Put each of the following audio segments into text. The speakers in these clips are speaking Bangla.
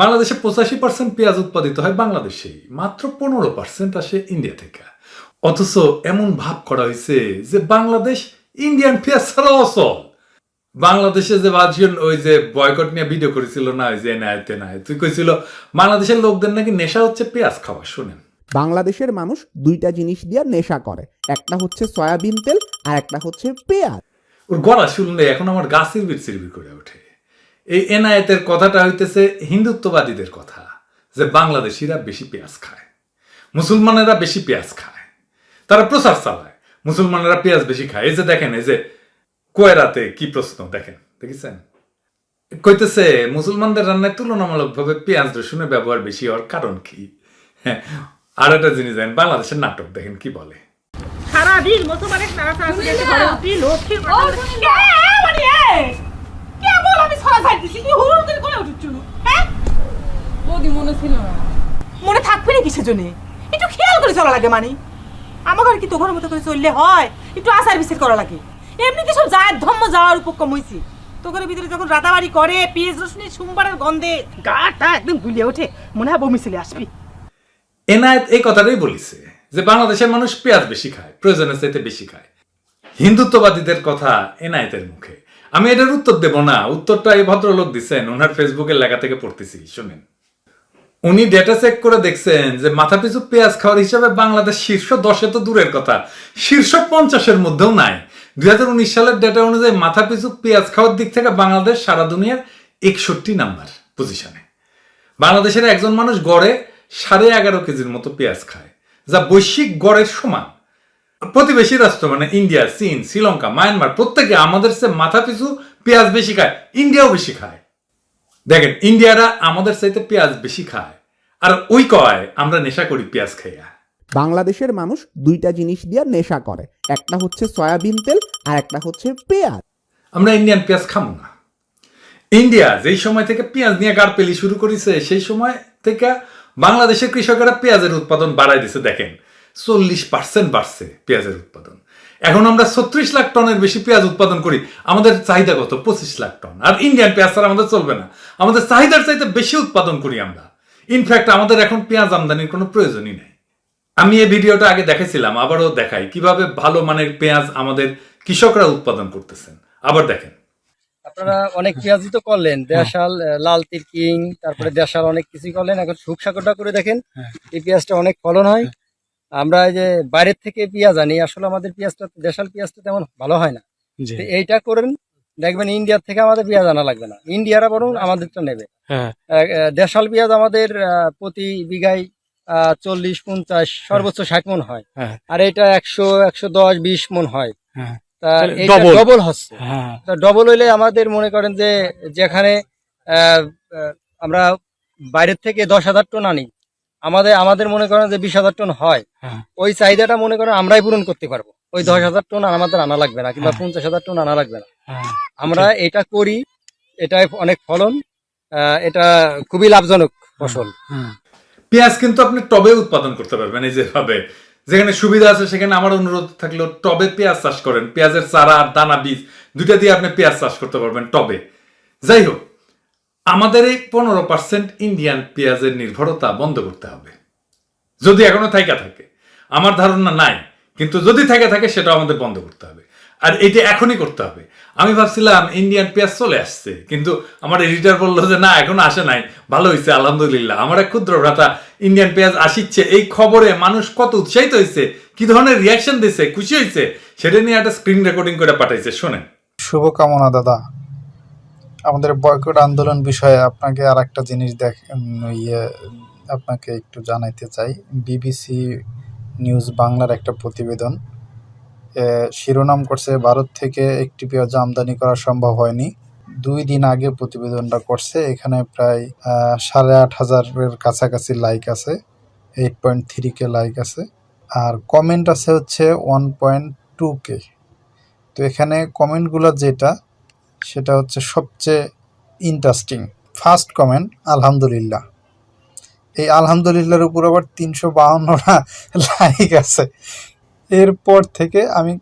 বাংলাদেশে পঁচাশি পার্সেন্ট পেঁয়াজ উৎপাদিত হয় বাংলাদেশেই। মাত্র পনেরো পার্সেন্ট আসে ইন্ডিয়া থেকে। অথচ এমন ভাব করা হয়েছে যে বাংলাদেশ ইন্ডিয়ান পেঁয়াজ ছাড়া অচল। বাংলাদেশে যে ভার্জিয়ন ওই যে বয়কট নিয়ে ভিডিও করেছিল না ওই যে এনায়তে নাই তুই কইছিল বাংলাদেশের লোকদের নাকি নেশা হচ্ছে পেঁয়াজ খাওয়া শুনেন। বাংলাদেশের মানুষ দুইটা জিনিস দিয়ে নেশা করে। একটা হচ্ছে সয়াবিন তেল আর একটা হচ্ছে পেঁয়াজ। ওর গলা শুনলে এখন আমার গা সিরবির সিরবির করে ওঠে। এই এনায়েতের কথাটা হইতেছে হিন্দুত্ববাদীদের কথা যে বাংলাদেশিরা বেশি পেঁয়াজ খায় মুসলমানেরা বেশি পেঁয়াজ খায় তারা প্রচার চালায় মুসলমানেরা পেঁয়াজ বেশি খায়। এই যে দেখেন এই যে কোয়েরাতে কি প্রশ্ন দেখেন দেখেছেন? কইতেছে মুসলমানদের রান্নায় তুলনামূলকভাবে পেঁয়াজ রসুনের ব্যবহার বেশি হওয়ার কারণ কি? হ্যাঁ, আর একটা জিনিস দেখেন বাংলাদেশের নাটক দেখেন কি বলে। সারাদিন মতো মানে নাড়াচাড়া করে এসে ঘরে উঠি, লক্ষ্মীর কথা বলে, কে মানে এ? কে বল আমি ছড়া ছাড় দিছি? তুই হুড় হুড় করে কোলে উঠেছিল, হ্যাঁ? বৌদি মনে ছিল না মনে জন্য একটু খেয়াল করে চলা লাগে মানে। আমার ঘরে কি তোর মতো করে চললে হয়, একটু আচার বিচার করা লাগে। এমনিতে সব যায় ধম্ম যাওয়ার উপক্রম হয়েছি ভিতরে যখন রাতাবাড়ি করে সোমবারের গন্ধে গাটা একদম গুলিয়ে ওঠে, মনে হয় বমি আসবি। এনায়েত এই কথাটাই বলিছে, যে বাংলাদেশের মানুষ পেঁয়াজ বেশি খায়, প্রয়োজনের চাইতে বেশি খায়। হিন্দুত্ববাদীদের কথা এনায়েতের মুখে। আমি এটার উত্তর দেব না, উত্তরটা এই ভদ্রলোক দিচ্ছেন ওনার ফেসবুকের লেখা থেকে পড়তেছি, শুনেন। উনি ডেটা চেক করে দেখছেন যে মাথাপিছু পেঁয়াজ খাওয়ার হিসাবে বাংলাদেশ শীর্ষ দশে তো দূরের কথা। শীর্ষ পঞ্চাশের মধ্যেও নাই। দুই হাজার উনিশ সালের ডেটা অনুযায়ী মাথাপিছু পেঁয়াজ খাওয়ার দিক থেকে বাংলাদেশ সারা দুনিয়ার একষট্টি নাম্বার পজিশনে বাংলাদেশের একজন মানুষ গড়ে সাড়ে এগারো কেজির মতো পেঁয়াজ খায়, যা বৈশ্বিক গড়ের সমান। প্রতিবেশী রাষ্ট্র মানে ইন্ডিয়া, চীন, শ্রীলঙ্কা, মায়ানমার, প্রত্যেকে আমাদের চেয়ে মাথা পিছু পেঁয়াজ বেশি খায়, ইন্ডিয়াও বেশি খায়। দেখেন ইন্ডিয়ারা আমাদের চাইতে পেঁয়াজ বেশি খায়। আর ওই কয় আমরা নেশা করি পেঁয়াজ খাইয়া। বাংলাদেশের মানুষ দুইটা জিনিস দিয়ে নেশা করে। একটা হচ্ছে সয়াবিন তেল আর একটা হচ্ছে পেঁয়াজ। আমরা ইন্ডিয়ান পেঁয়াজ খাব না। ইন্ডিয়া যেই সময় থেকে পেঁয়াজ নিয়ে গাড়পেলি শুরু করেছে সেই সময় থেকে বাংলাদেশের কৃষকেরা পেঁয়াজের উৎপাদন বাড়াই দিছে দেখেন। চল্লিশ পার্সেন্ট বাড়ছে পেঁয়াজের উৎপাদন। এখন আমরা ছত্রিশ লাখ টনের বেশি পেঁয়াজ উৎপাদন করি আমাদের চাহিদা কত? পঁচিশ লাখ টন। আর ইন্ডিয়ান পেঁয়াজ ছাড়া আমাদের চলবে না। আমাদের চাহিদার চাইতে বেশি উৎপাদন করি আমরা। ইনফ্যাক্ট আমাদের এখন পেঁয়াজ আমদানির কোনো প্রয়োজনই নেই। আমি এই ভিডিওটা আগে দেখেছিলাম আবারও দেখাই কীভাবে ভালো মানের পেঁয়াজ আমাদের কৃষকরা উৎপাদন করতেছেন। আবার দেখেন। আপনারা অনেক পেঁয়াজি তো করলেন দেশাল লাল তিরকিং তারপরে দেশাল অনেক কিছুই করলেন। এখন সুখ করে দেখেন এই পেঁয়াজটা অনেক ফলন হয়। আমরা এই যে বাইরের থেকে পেঁয়াজ আনি আসলে আমাদের পেঁয়াজটা দেশাল পেঁয়াজটা তেমন ভালো হয় না। এইটা করেন দেখবেন ইন্ডিয়ার থেকে আমাদের পেঁয়াজ আনা লাগবে না। ইন্ডিয়ারা বরং আমাদেরটা নেবে। হ্যাঁ। দেশাল পেঁয়াজ আমাদের প্রতি বিঘায় আহ, চল্লিশ পঞ্চাশ সর্বোচ্চ ষাট মন হয়। হ্যাঁ। আর এটা একশো একশো দশ বিশ মন হয়। হ্যাঁ। ডবল হচ্ছে। হ্যাঁ। তা ডবল হইলে আমাদের মনে করেন যে যেখানে আমরা বাইরের থেকে দশ হাজার টন আনি আমাদের আমাদের মনে করেন যে বিশ হাজার টন হয় হ্যাঁ। ওই চাহিদাটা মনে করেন আমরাই পূরণ করতে পারব। ওই দশ হাজার টন আমাদের আনা লাগবে না কিংবা পঞ্চাশ হাজার টন আনা লাগবে না। হ্যাঁ আমরা এটা করি এটাই অনেক ফলন এটা খুবই লাভজনক ফসল। হ্যাঁ পেঁয়াজ কিন্তু আপনি টবে উৎপাদন করতে পারবেন এই যেভাবে যেখানে সুবিধা আছে সেখানে আমার অনুরোধ থাকল টবে পেঁয়াজ চাষ করেন। পেঁয়াজের চারা দানা বীজ দুইটা দিয়ে আপনি পেঁয়াজ চাষ করতে পারবেন টবে। যাই হোক আমাদের এই পনেরো পার্সেন্ট ইন্ডিয়ান পেঁয়াজের নির্ভরতা বন্ধ করতে হবে। যদি এখনও থাইকা থাকে, আমার ধারণা নাই, কিন্তু যদি থাকে থাকে সেটা আমাদের বন্ধ করতে হবে। আর এটা এখনই করতে হবে। আমি ভাবছিলাম ইন্ডিয়ান পেঁয়াজ চলে আসছে, কিন্তু আমার এডিটর বলল যে, না, এখন আসে নাই। ভালো হয়েছে আলহামদুলিল্লাহ। আমার এক ক্ষুদ্র ভ্রাতা ইন্ডিয়ান পেঁয়াজ আসিচ্ছে, এই খবরে মানুষ কত উৎসাহিত হয়েছে কি ধরনের রিয়াকশন দিছে, খুশি হয়েছে সেটা নিয়ে একটা স্ক্রিন রেকর্ডিং করে পাঠাইছে, শোনেন। শুভকামনা, দাদা। আমাদের বয়কট আন্দোলন বিষয়ে আপনাকে আর একটা জিনিস দেখ ইয়ে আপনাকে একটু জানাইতে চাই। বিবিসি নিউজ বাংলার একটা প্রতিবেদন। শিরোনাম করছে, ভারত থেকে একটি পেঁয়াজ আমদানি করা সম্ভব হয়নি। দুই দিন আগে প্রতিবেদনটা করছে, এখানে প্রায় সাড়ে আট হাজারের কাছাকাছি লাইক আছে, eight point three K like আছে। আর কমেন্ট আছে হচ্ছে ওয়ান পয়েন্ট টু কে। তো এখানে কমেন্টগুলো যেটা সেটা হচ্ছে সবচেয়ে ইন্টারেস্টিং ফার্স্ট কমেন্ট আলহামদুলিল্লাহ। এই আলহামদুলিল্লাহর উপর আবার তিনশো বাহান্নটা লাইক আছে। এরপর থেকে আমি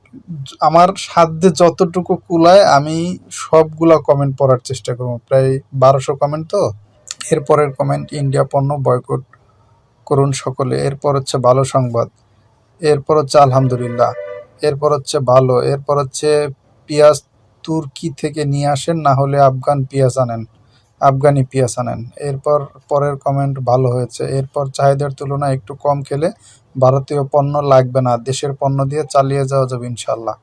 আমার সাধ্যে যতটুকু কুলায় আমি সবগুলা কমেন্ট পড়ার চেষ্টা করব। প্রায় বারোশো কমেন্ট তো? এরপরের কমেন্ট ইন্ডিয়া পণ্য বয়কট করুন সকলে। এরপর হচ্ছে ভালো সংবাদ। এরপর হচ্ছে আলহামদুলিল্লাহ। এরপর হচ্ছে ভালো। এরপর হচ্ছে পেঁয়াজ তুর্কি থেকে নিয়ে আসেন, না হলে আফগান পেঁয়াজ আনেন, আফগানি পেঁয়াজ আনেন। এরপর পরের কমেন্ট ভালো হয়েছে। এরপর চাহিদার তুলনায় একটু কম খেলে ভারতীয় পণ্য লাগবে না, দেশের পণ্য দিয়ে চালিয়ে যাওয়া যাবে ইনশাল্লাহ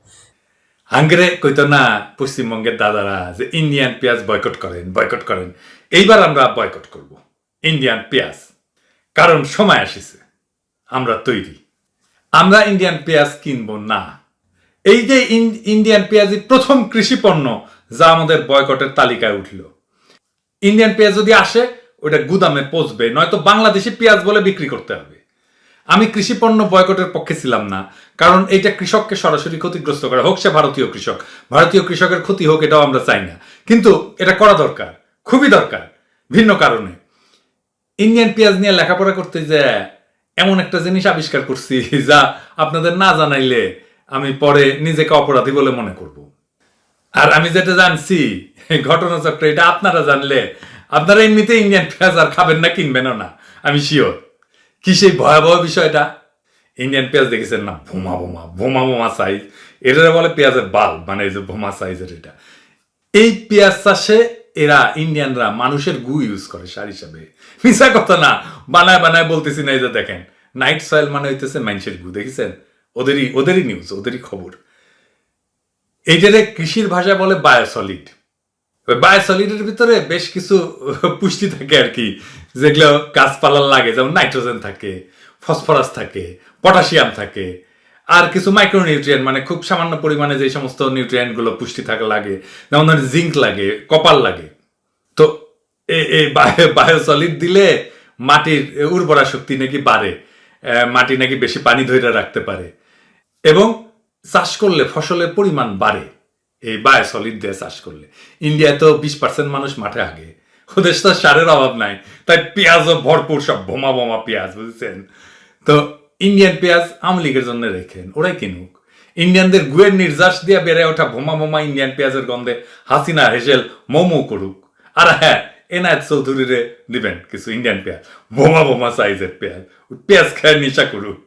হাঙ্গেরে কইতো না, পশ্চিমবঙ্গের দাদারা যে ইন্ডিয়ান পেঁয়াজ বয়কট করেন বয়কট করেন। এইবার আমরা বয়কট করব। ইন্ডিয়ান পেঁয়াজ। কারণ সময় আসিছে। আমরা তৈরি। আমরা ইন্ডিয়ান পেঁয়াজ কিনবো না। এই যে ইন- ইন্ডিয়ান পেঁয়াজই প্রথম কৃষি পণ্য যা আমাদের বয়কটের তালিকায় উঠল। ইন্ডিয়ান পেঁয়াজ যদি আসে ওটা গুদামে পচবে, নয়তো বাংলাদেশি পেঁয়াজ বলে বিক্রি করতে হবে। আমি কৃষি পণ্য বয়কটের পক্ষে ছিলাম না, কারণ এটা কৃষককে সরাসরি ক্ষতিগ্রস্ত করে, হোক সে ভারতীয় কৃষক, ভারতীয় কৃষকের ক্ষতি হোক এটাও আমরা চাই না। কিন্তু এটা করা দরকার, খুবই দরকার, ভিন্ন কারণে। ইন্ডিয়ান পেঁয়াজ নিয়ে লেখাপড়া করতে যে এমন একটা জিনিস আবিষ্কার করছি, যা আপনাদের না জানাইলে আমি পরে নিজেকে অপরাধী বলে মনে করব। আর আমি যেটা জানছি, ঘটনাচক্র এটা আপনারা জানলে, আপনারা এমনিতে ইন্ডিয়ান পেঁয়াজ আর খাবেন না, কিনবেনও না, আমি শিওর কি সেই ভয়াবহ বিষয়টা? ইন্ডিয়ান পেঁয়াজ দেখেছেন না? ভোমা ভোমা ভোমা ভোমা সাইজ এটা বলে পেঁয়াজের বাল মানে এই যে ভোমা সাইজের এটা। এই পেঁয়াজ চাষে এরা ইন্ডিয়ানরা মানুষের গু ইউজ করে সার হিসাবে। মিশা কথা না, বানায় বানায় বলতেছি না এই যে দেখেন। নাইট সয়েল মানে হইতেছে মানুষের গু, দেখেছেন? ওদেরই ওদেরই নিউজ ওদেরই খবর। এইটারে কৃষির ভাষা বলে বায়োসলিড ওই বায়োসলিডের ভিতরে বেশ কিছু পুষ্টি থাকে আর কি, যেগুলো গাছপালার লাগে, যেমন নাইট্রোজেন থাকে ফসফরাস থাকে পটাশিয়াম থাকে, আর কিছু মাইক্রোনিউট্রিয়েন্ট মানে খুব সামান্য পরিমাণে যে সমস্ত নিউট্রিয়েন্টগুলো পুষ্টি থাকা লাগে, যেমন ধরেন জিঙ্ক লাগে কপার লাগে। তো এই বায়োসলিড দিলে মাটির উর্বরা শক্তি নাকি বাড়ে মাটি নাকি বেশি পানি ধরে রাখতে পারে। এবং চাষ করলে ফসলের পরিমাণ বাড়ে। এই বায়োসলিড দিয়ে চাষ করলে। ইন্ডিয়ায় তো বিশ পার্সেন্ট মানুষ মাঠে আগে। ওদের তো সারের অভাব নাই। তাই পেঁয়াজও ভরপুর, সব বোমা বোমা পেঁয়াজ, বুঝছেন? তো ইন্ডিয়ান পেঁয়াজ আওয়ামী লীগের জন্য রেখেন, ওরাই কিনুক। ইন্ডিয়ানদের গুয়ের নির্যাস দিয়ে বেড়ে ওঠা বোমা বোমা ইন্ডিয়ান পেঁয়াজের গন্ধে হাসিনা, হেসেল, মোমো করুক। আর হ্যাঁ এনায়ত চৌধুরীরে দিবেন কিছু ইন্ডিয়ান পেঁয়াজ, বোমা বোমা সাইজের পেঁয়াজ। পেঁয়াজ খায় নিশা করুক।